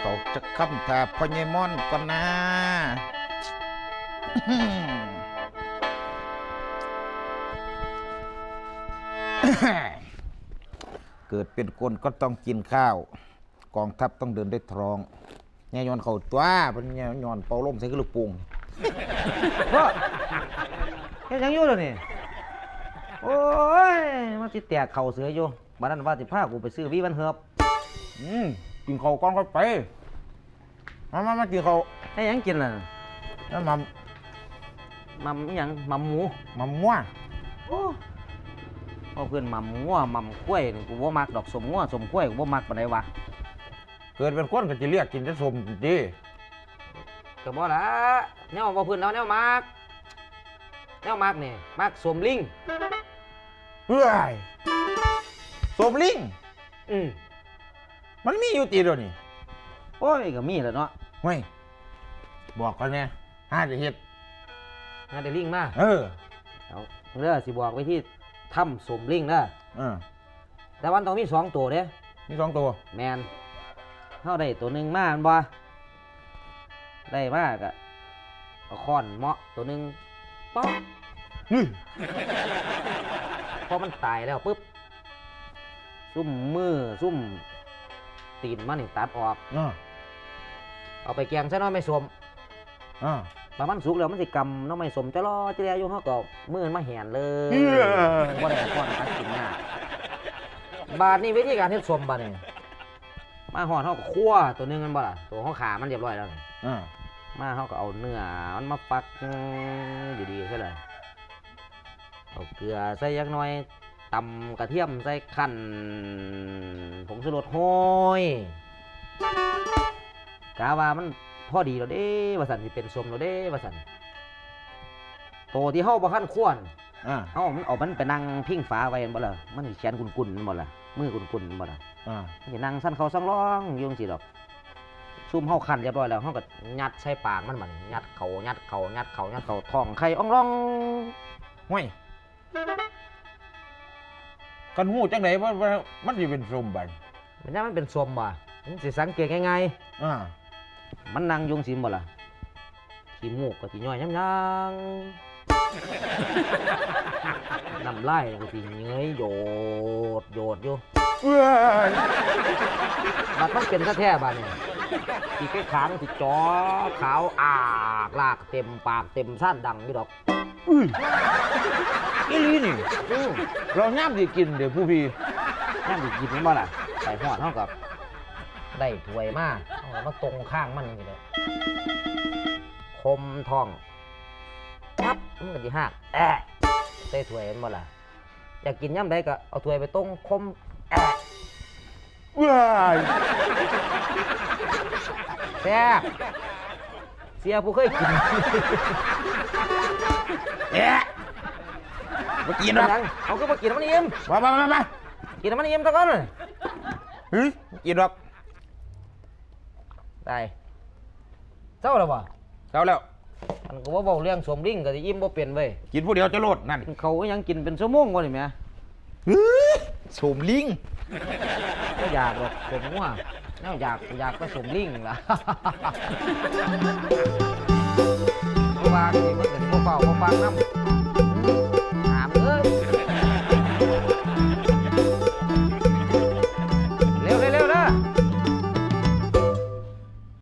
เขาจะคำถาพอใหญ่ม่อนก่อนนะเกิดเป็นคนก็ต้องกินข้าว กองทัพต้องเดินด้วยท้องแง่ยอนเขาตัวเป็นแง่ยอนเป่าลมใส่กระลูกปุงพ่อเฮ็ดหยังอยู่เดี๋ยนี้โอ้ยมันสิแตกเข่าเสืออยู่บัดนั้นว่าสิพากูไปซื้อวีวันเฮือบอืม กินข้าวก่อนก็ไปมามามากินข้าวให้หยังกินล่ะแล้วมามัมอิหยังมัมหมูมาม่วโอ้พ่อเพื่อนมัมงัวมัมกล้วยนี่กูบ่มักดอกสมงัวสมกล้วยกูบ่มักปานใดวะเกิดเป็นคนก็จะเรียกกินจะสมดีก็บ่ละแนวบ่เพื่อนเอาแนวมักแนวมักนี่มักสมลิงเฮ้ยสมลิง อืม มันมีอยู่ตีเดียวนี่โอ้ยก็มีแหล้วเนาะเฮ้ยบอกกันแน่ห้าจะเฮ็ดงานได้ลิงมาเออเอาเด้อสิบอกไว้ที่ถ้ำสมลิงเด้อเออแต่วันต้องมีสองตัวเด้มีสองตัว แมนเข้าได้ตัวหนึ่งมาอันบ่ได้มากอะเอาค้อนเหมาะตัวหนึ่งป๊อกนี่พอมันตายแล้วปุ๊บซุ่มมือซุ่ม ตีนมันนี่ตัดออก อ่าเอาไปแกงซะหน้อยไม่สมอ่าพอมันสุกแล้วมันสิกำหน้องไม่สมจะรอจะเรียอยู่เขาก็มือมันมาแหนเลยเหี้ยว่าได้ค้อนตัดกินหน้าบาทนี่วิธีการเฮ็ดสมบาทนี่มาหอดเขาก็คั่วตัวหนึงกันบ่ล่ะตัวเขาขามันเรียบร้อยแล้วนี่ อ่ามาเขาก็เอาเนื้อมันมาปักดีๆใช่เลยเอาเกลือใส่ยักหน้อย ตำกระเทียมใส่ขั่นผงชูรสห้อยกาว่ามันพอดีแล้วเด้ว่าสันสิเป็นสมแล้วเด้ว่าสันโตที่เฮาบ่คันควรอ่าเฮามันเอามันไปนั่งพิงฟ้าไว้แม่นบ่ล่ะมันสิแขนกุนๆแม่นบ่ล่ะมือกุนๆแม่นบ่ล่ะอ่ามันสินั่งสั่นเขาสั่งร้องอยุ่จังสิดอกซุ่มเฮาคันเรียบร้อยแล้วเฮาก็ยัดใส่ปากมันบัดนี้ยัดเขายัดเขายัดเขายัดเขาท้องไข่อ่องร่องห้วย กันหูจังไหนว่าว่ามันจะเป็นสมบัติมันยังมันเป็นสมบ่มันสิสังเกตง่ายอ่าๆมันนั่งอยุงสิมบ่ล่ะขี้มูกก็สิย่อยยังยังน้ำลายก็สิเหนื่อยโยดโยดอยู่เอ้ยบัดมันเป็นแท้ๆบัดนี่ที่แค่ขางที่จอขาวอากลากเต็มปากเต็มซ่านดังอยู่ดอกอุ้ยอีหลีนี่อื้อ เราย่ำสิกินเดี๋ยวผู้พี่นั่นดิกินมันบ่ล่ะใส่หอดเท่ากับได้ถ้วยมาเอามาตรงข้างมันนี่เลยคมทองปั๊บมันก็สิหักแอะใส่ถ้วยมันบ่ล่ะอยากกินย่ำใดก็เอาถ้วยไปตรงคมแอะเว้ยแซ่บเสียผู้เคยกินเอ๊ะ มากินหรอกยังเอาก็มากินมันอิ่มมามามามากินมันอิ่มซะก่อนเลยเฮ้ยกินหรอกได้เจ้าแล้วบ่เอาแล้วมันก็บ่เว้าเรื่องสมริ่งก็สิอิ่มบ่เป็นเว้ยกินผู้เดียวจะโลดนั่นกินเขาวยังกินเป็นชั่วโมงบ่นี่แหม่เฮ้ยสมลิงก็อยากหรอกผมว่าแนวอยากอยากผสมลิงล่ะเพราะว่านี่มันเป็นพวกเฝ้าพวกฟังน้ำ